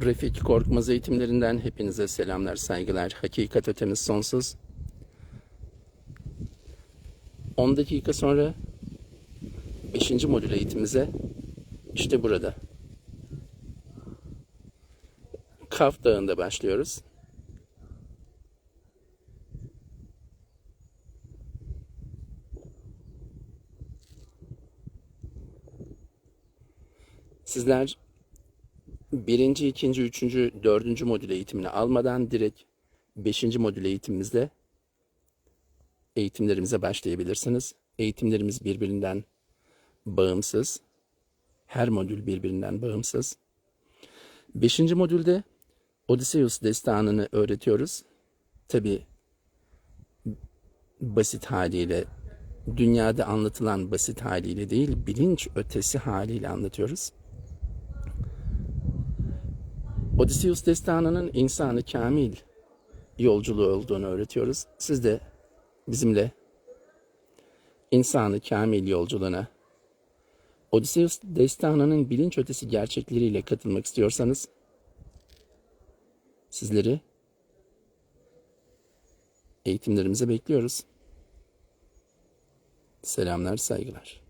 Refik Korkmaz eğitimlerinden hepinize selamlar, saygılar. Hakikat ötemiz sonsuz. 10 dakika sonra 5. modül eğitimimize işte burada. Kaf Dağı'nda başlıyoruz. Sizler birinci, ikinci, üçüncü, dördüncü modül eğitimini almadan direkt beşinci modül eğitimimizde eğitimlerimize başlayabilirsiniz. Eğitimlerimiz birbirinden bağımsız. Her modül birbirinden bağımsız. Beşinci modülde Odysseus destanını öğretiyoruz. Tabi basit haliyle, dünyada anlatılan basit haliyle değil, bilinç ötesi haliyle anlatıyoruz. Odysseus destanının insanı kamil yolculuğu olduğunu öğretiyoruz. Siz de bizimle insanı kamil yolculuğuna Odysseus destanının bilinç ötesi gerçekleriyle katılmak istiyorsanız sizleri eğitimlerimize bekliyoruz. Selamlar, saygılar.